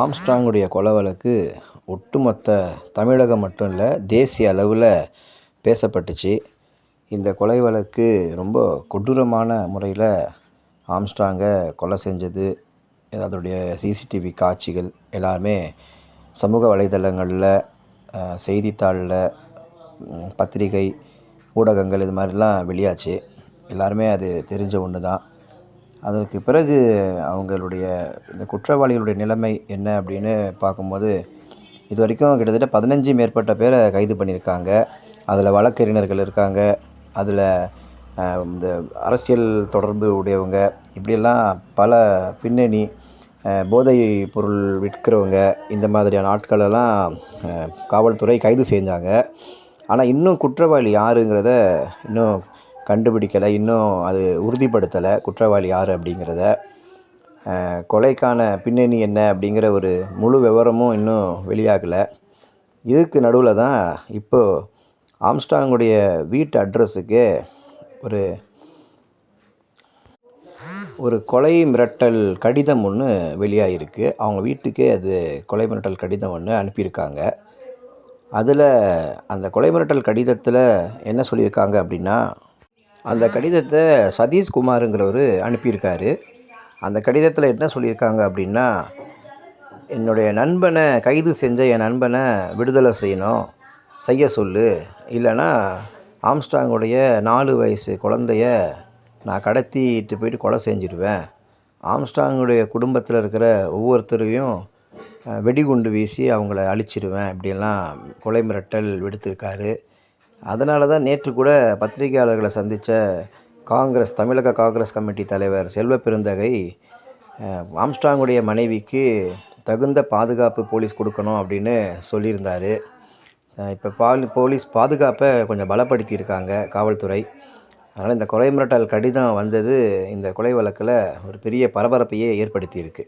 ஆம்ஸ்ட்ராங்குடைய கொலை வழக்கு ஒட்டுமொத்த தமிழகம் மட்டும் இல்லை தேசிய அளவில் பேசப்பட்டுச்சு. இந்த கொலை வழக்கு ரொம்ப கொடூரமான முறையில் ஆம்ஸ்ட்ராங்கை கொலை செஞ்சது. அதோடைய சிசிடிவி காட்சிகள் எல்லாமே சமூக வலைதளங்களில் செய்தித்தாளில் பத்திரிகை ஊடகங்கள் இது மாதிரிலாம் வெளியாச்சு. எல்லாருமே அது தெரிஞ்ச ஒன்று தான் அதற்கு பிறகு அவங்களுடைய இந்த குற்றவாளிகளுடைய நிலைமை என்ன அப்படின்னு பார்க்கும்போது இது வரைக்கும் கிட்டத்தட்ட பதினஞ்சு மேற்பட்ட பேரை கைது பண்ணியிருக்காங்க. அதில் வழக்கறிஞர்கள் இருக்காங்க. அதில் இந்த அரசியல் தொடர்பு உடையவங்க இப்படியெல்லாம் பல பின்னணி போதை பொருள் விற்கிறவங்க இந்த மாதிரியான ஆட்களெல்லாம் காவல்துறை கைது செஞ்சாங்க. ஆனால் இன்னும் குற்றவாளி யாருங்கிறத இன்னும் கண்டுபிடிக்கலை. இன்னும் அது உறுதிப்படுத்தலை குற்றவாளி யார் அப்படிங்கிறத. கொலைக்கான பின்னணி என்ன அப்படிங்கிற ஒரு முழு விவரமும் இன்னும் வெளியாகலை. இதுக்கு நடுவில் தான் இப்போது ஆம்ஸ்டாங்குடைய வீட்டு அட்ரஸுக்கு ஒரு ஒரு கொலை மிரட்டல் கடிதம் ஒன்று வெளியாகிருக்கு அவங்க வீட்டுக்கே அது கொலை மிரட்டல் கடிதம் ஒன்று அனுப்பியிருக்காங்க. அதில் அந்த கொலை மிரட்டல் கடிதத்தில் என்ன சொல்லியிருக்காங்க அப்படின்னா அந்த கடிதத்தை சதீஷ்குமாருங்கிறவர் அனுப்பியிருக்காரு. அந்த கடிதத்தில் என்ன சொல்லியிருக்காங்க அப்படின்னா என்னுடைய நண்பனை கைது செஞ்ச என் நண்பனை விடுதலை செய்யணும். செய்ய சொல்லு. இல்லைன்னா ஆம்ஸ்டாங்குடைய நாலு வயசு குழந்தைய நான் கடத்திட்டு போயிட்டு கொலை செஞ்சிடுவேன். ஆம்ஸ்டாங்குடைய குடும்பத்தில் இருக்கிற ஒவ்வொருத்தரையும் வெடிகுண்டு வீசி அவங்கள அழிச்சிடுவேன் இப்படிலாம் கொலை மிரட்டல் விடுத்திருக்காரு. அதனால தான் நேற்று கூட பத்திரிகையாளர்களை சந்தித்த காங்கிரஸ் தமிழக காங்கிரஸ் கமிட்டி தலைவர் செல்வ பெருந்தகை ஆம்ஸ்டாங்குடைய மனைவிக்கு தகுந்த பாதுகாப்பு போலீஸ் கொடுக்கணும் அப்படின்னு சொல்லியிருந்தார். இப்போ பால் போலீஸ் பாதுகாப்பை கொஞ்சம் பலப்படுத்தியிருக்காங்க காவல்துறை. அதனால் இந்த கொலை மிரட்டல் கடிதம் வந்தது இந்த கொலை வழக்கில் ஒரு பெரிய பரபரப்பையே ஏற்படுத்தியிருக்கு.